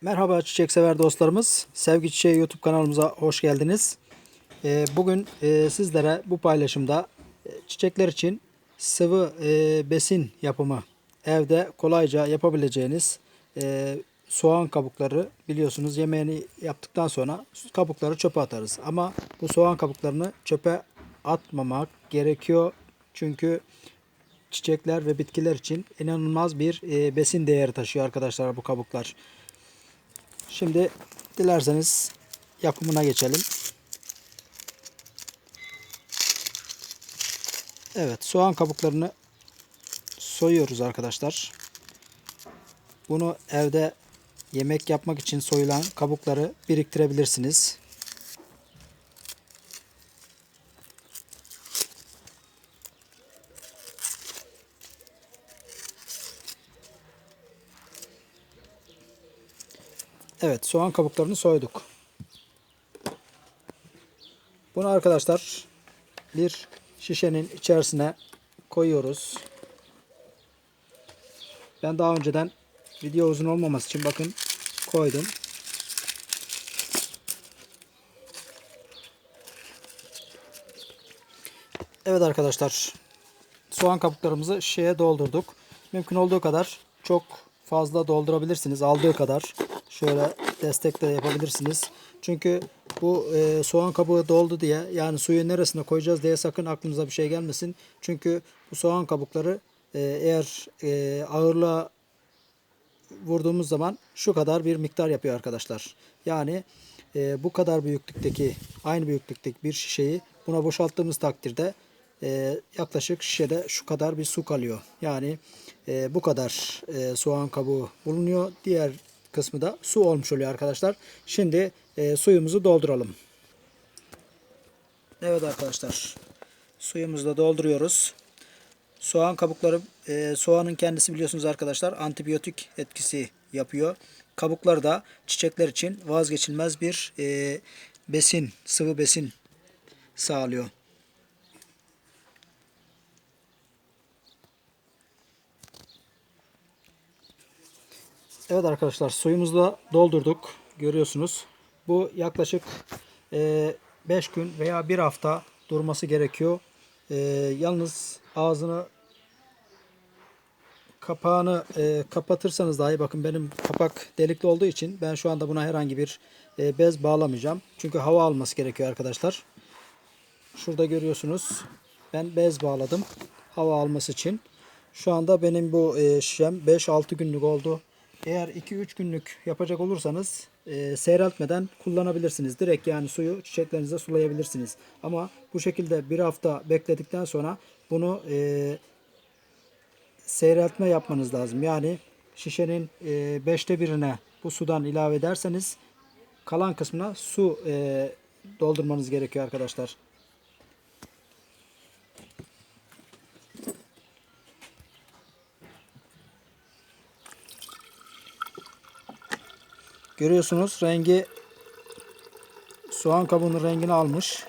Merhaba çiçek sever dostlarımız. Sevgi Çiçeği YouTube kanalımıza hoş geldiniz. Ee, Bugün e, sizlere bu paylaşımda e, çiçekler için sıvı e, besin yapımı evde kolayca yapabileceğiniz soğan kabukları biliyorsunuz yemeğini yaptıktan sonra kabukları çöpe atarız. Ama bu soğan kabuklarını çöpe atmamak gerekiyor. Çünkü çiçekler ve bitkiler için inanılmaz bir besin değeri taşıyor arkadaşlar bu kabuklar. Şimdi dilerseniz yapımına geçelim. Evet soğan kabuklarını soyuyoruz arkadaşlar. Bunu evde yemek yapmak için soyulan kabukları biriktirebilirsiniz. Evet soğan kabuklarını soyduk. Bunu arkadaşlar bir şişenin içerisine koyuyoruz. Ben daha önceden video uzun olmaması için bakın koydum. Evet arkadaşlar soğan kabuklarımızı şişeye doldurduk. Mümkün olduğu kadar çok fazla doldurabilirsiniz. Aldığı kadar şöyle destek de yapabilirsiniz. Çünkü bu e, soğan kabuğu doldu diye yani suyu neresine koyacağız diye sakın aklınıza bir şey gelmesin. Çünkü bu soğan kabukları e, eğer e, ağırlığa vurduğumuz zaman şu kadar bir miktar yapıyor arkadaşlar. Yani e, bu kadar büyüklükteki aynı büyüklükteki bir şişeyi buna boşalttığımız takdirde e, yaklaşık şişede şu kadar bir su kalıyor. Yani e, bu kadar e, soğan kabuğu bulunuyor. Diğer kısmı da su olmuş oluyor arkadaşlar. Şimdi e, suyumuzu dolduralım. Evet arkadaşlar suyumuzu da dolduruyoruz. Soğan kabukları, e, soğanın kendisi biliyorsunuz arkadaşlar antibiyotik etkisi yapıyor. Kabuklar da çiçekler için vazgeçilmez bir e, besin, sıvı besin sağlıyor. Evet arkadaşlar suyumuzu da doldurduk. Görüyorsunuz. Bu yaklaşık 5 gün veya 1 hafta durması gerekiyor. E, yalnız ağzını kapağını e, kapatırsanız dahi bakın benim kapak delikli olduğu için ben şu anda buna herhangi bir e, bez bağlamayacağım. Çünkü hava alması gerekiyor arkadaşlar. Şurada görüyorsunuz. Ben bez bağladım. Hava alması için. Şu anda benim bu e, şişem 5-6 günlük oldu. Eğer 2-3 günlük yapacak olursanız e, seyreltmeden kullanabilirsiniz. Direkt yani suyu çiçeklerinize sulayabilirsiniz. Ama bu şekilde bir hafta bekledikten sonra bunu e, seyreltme yapmanız lazım. Yani şişenin e, beşte birine bu sudan ilave ederseniz kalan kısmına su e, doldurmanız gerekiyor arkadaşlar. Görüyorsunuz rengi soğan kabuğunun rengini almış.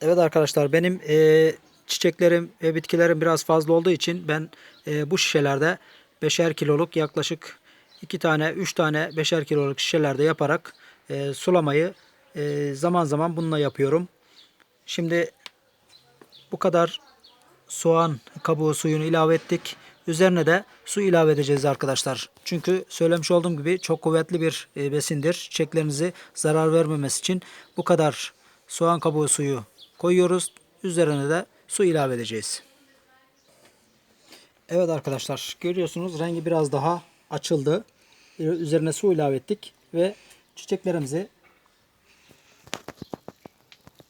Evet arkadaşlar benim e, çiçeklerim ve bitkilerim biraz fazla olduğu için ben e, bu şişelerde 5'er kiloluk yaklaşık 2 tane 3 tane 5'er kiloluk şişelerde yaparak e, sulamayı e, zaman zaman bununla yapıyorum. Şimdi bu kadar soğan kabuğu suyunu ilave ettik. Üzerine de su ilave edeceğiz arkadaşlar. Çünkü söylemiş olduğum gibi çok kuvvetli bir e, besindir. Çiçeklerinizi zarar vermemesi için bu kadar soğan kabuğu suyu koyuyoruz. Üzerine de su ilave edeceğiz. Evet arkadaşlar görüyorsunuz rengi biraz daha açıldı. Üzerine su ilave ettik ve çiçeklerimizi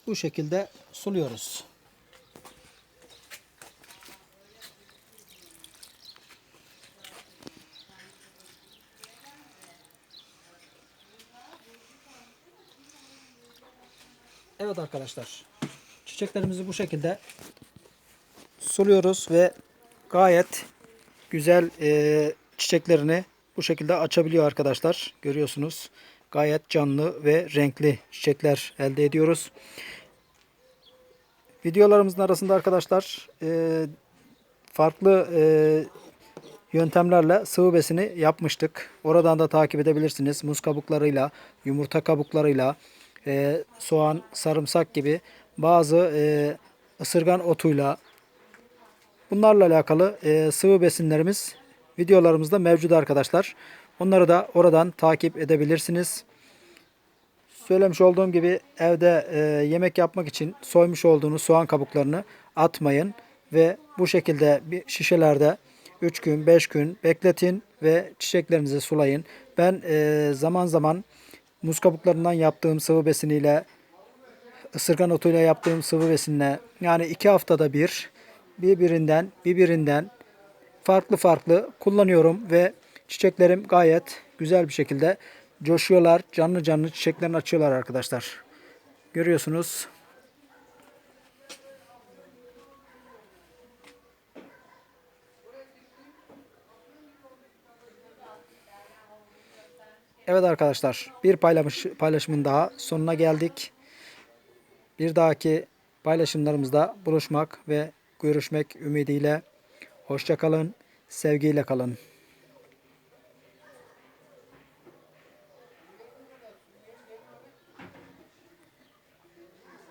bu şekilde suluyoruz. Evet arkadaşlar. Çiçeklerimizi bu şekilde suluyoruz ve gayet güzel e, çiçeklerini bu şekilde açabiliyor arkadaşlar. Görüyorsunuz. Gayet canlı ve renkli çiçekler elde ediyoruz. Videolarımızın arasında arkadaşlar e, farklı e, yöntemlerle sıvı besini yapmıştık. Oradan da takip edebilirsiniz. Muz kabuklarıyla, yumurta kabuklarıyla, e, soğan, sarımsak gibi bazı e, ısırgan otuyla bunlarla alakalı e, sıvı besinlerimiz videolarımızda mevcut arkadaşlar. Onları da oradan takip edebilirsiniz. Söylemiş olduğum gibi evde e, yemek yapmak için soymuş olduğunuz soğan kabuklarını atmayın ve bu şekilde bir şişelerde 3 gün 5 gün bekletin ve çiçeklerinizi sulayın. Ben e, zaman zaman muz kabuklarından yaptığım sıvı besiniyle ısırgan otuyla yaptığım sıvı besinle yani iki haftada bir birbirinden birbirinden farklı farklı kullanıyorum ve çiçeklerim gayet güzel bir şekilde coşuyorlar. Canlı canlı çiçeklerini açıyorlar arkadaşlar. Görüyorsunuz. Evet arkadaşlar bir paylaş, paylaşımın daha sonuna geldik. Bir dahaki paylaşımlarımızda buluşmak ve görüşmek ümidiyle. Hoşçakalın, sevgiyle kalın.